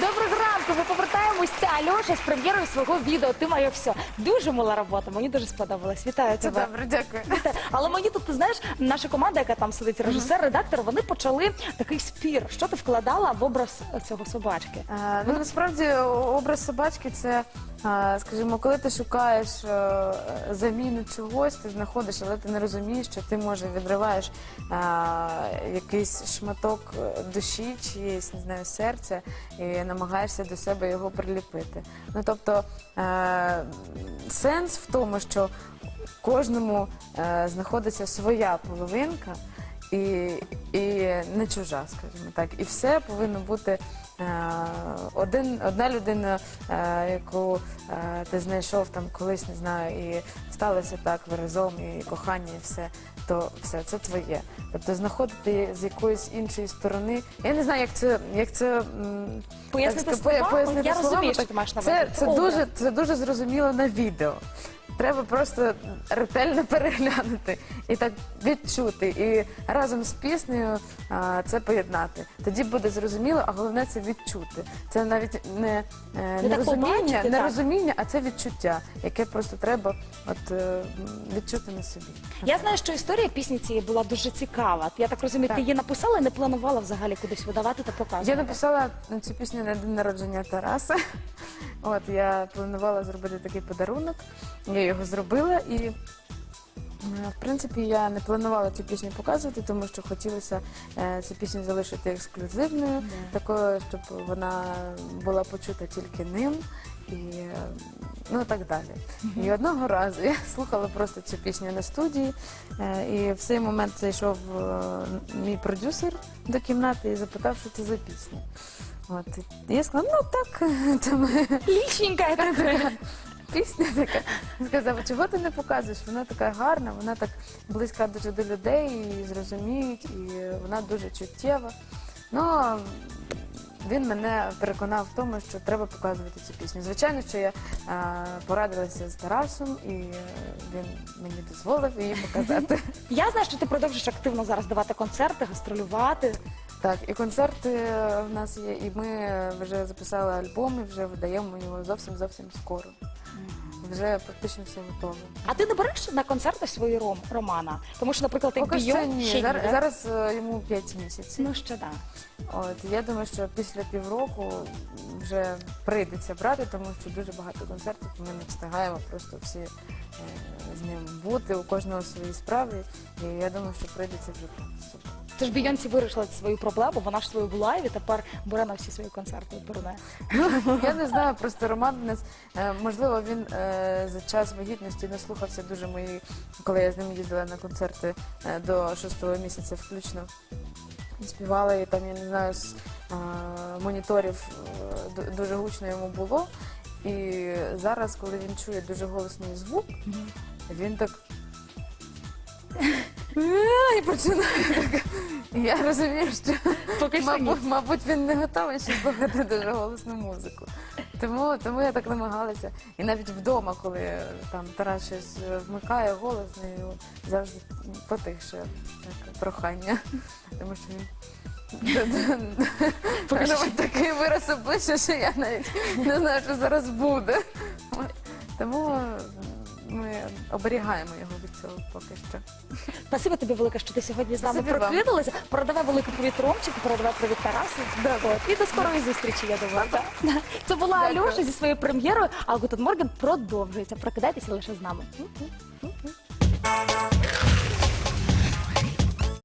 Доброго Ми повертаємось. Це Альоша з прем'єрою свого відео. Ти моє все. Дуже мила робота. Мені дуже сподобалось. Вітаю Це тебе. добре, дякую. Але мені тут, ти знаєш, наша команда, яка там сидить, режисер, редактор, вони почали такий спір. Що ти вкладала в образ цього собачки? Е, Ну насправді образ собачки це, е, скажімо, коли ти шукаєш е, заміну чогось, ти знаходиш, але ти не розумієш, що ти може відриваєш е, якийсь шматок душі, чиєсь не знаю, серця і намагаєшся до себе його приліпити. Ну тобто е, сенс в тому, що кожному е, знаходиться своя половинка. І, і не чужа, скажімо так. І все повинно бути один, одна людина, е, яку е, ти знайшов там колись, не знаю, і сталося так ви разом, і кохання, і все, то все це твоє. Тобто знаходити з якоїсь іншої сторони. Я не знаю, як це, як це Пояснити так словами? пояснити Я словами, розумію, що ти маєш на це, це, дуже, це дуже зрозуміло на відео. Треба просто ретельно переглянути і так відчути, і разом з піснею а, це поєднати. Тоді буде зрозуміло, а головне це відчути. Це навіть не, е, не, так розуміння, побачити, не так. розуміння, а це відчуття, яке просто треба от, е, відчути на собі. Я знаю, що історія пісні цієї була дуже цікава. Я так розумію, ти Так. її написала і не планувала взагалі кудись видавати та показувати. Я написала цю пісню на день народження Тараса. От я планувала зробити такий подарунок. Я його зробила і. е, В принципі, я не планувала цю пісню показувати, тому що хотілося е, цю пісню залишити ексклюзивною, такою, щоб вона була почута тільки ним і е, ну так далі. І одного разу я слухала просто цю пісню на студії, е, і в цей момент зайшов мій продюсер до кімнати і запитав, що це за пісня. От і я сказала, ну так, це моя Лічненька така. пісня така. Він сказав, «А чого ти не показуєш? Вона така гарна, вона так близька дуже до людей, і зрозуміють, і вона дуже чуттєва. Ну, а він мене переконав в тому, що треба показувати цю пісню. Звичайно, що я е, порадилася з Тарасом, і е, він мені дозволив її показати. Я знаю, що ти продовжиш активно зараз давати концерти, гастролювати. Так, і концерти в нас є, і ми вже записали альбом, і вже видаємо його зовсім зовсім скоро. Вже практично все готово. А ти не береш на концерти свої ром Романа? Тому що, наприклад, як Поки що ні. ще Зараз, да? зараз е, йому 5 місяців. Ну ще да. От я думаю, що після півроку вже прийдеться брати, тому що дуже багато концертів. і Ми не встигаємо просто всі е, з ним бути. У кожного свої справи. І я думаю, що прийдеться вже. Це ж Бійонсі вирішила свою проблему, вона ж свою була і тепер бере на всі свої концерти турне. Я не знаю, просто Роман в нас е, можливо він е, за час вагітності не слухався дуже мої, коли я з ним їздила на концерти е, до шостого місяця включно. Співала і там, я не знаю, з е, моніторів е, ду- дуже гучно йому було. І зараз, коли він чує дуже голосний звук, він так. «Е», І починає так. Я розумію, що Поки що ні. Мабуть, мабуть, він не готовий ще слухати дуже голосну музику. Тому, тому я так намагалася. І навіть вдома, коли там Тарас щось е, вмикає голос, і завжди потихше так, прохання. Тому що він. Поки що. Робить такий вираз обличчя, що я навіть не знаю, що зараз буде. Тому ми оберігаємо його від цього поки що. Спасибо тобі велике, що ти сьогодні з нами Спасибі вам. прокидалася. Передавай великий привіт Ромчику, передавай привіт Тарасу. От. І до скорої зустрічі, я думаю. Це була Дякую. Альоша зі своєю прем'єрою, а Гутен Морген продовжується. Прокидайтеся лише з нами.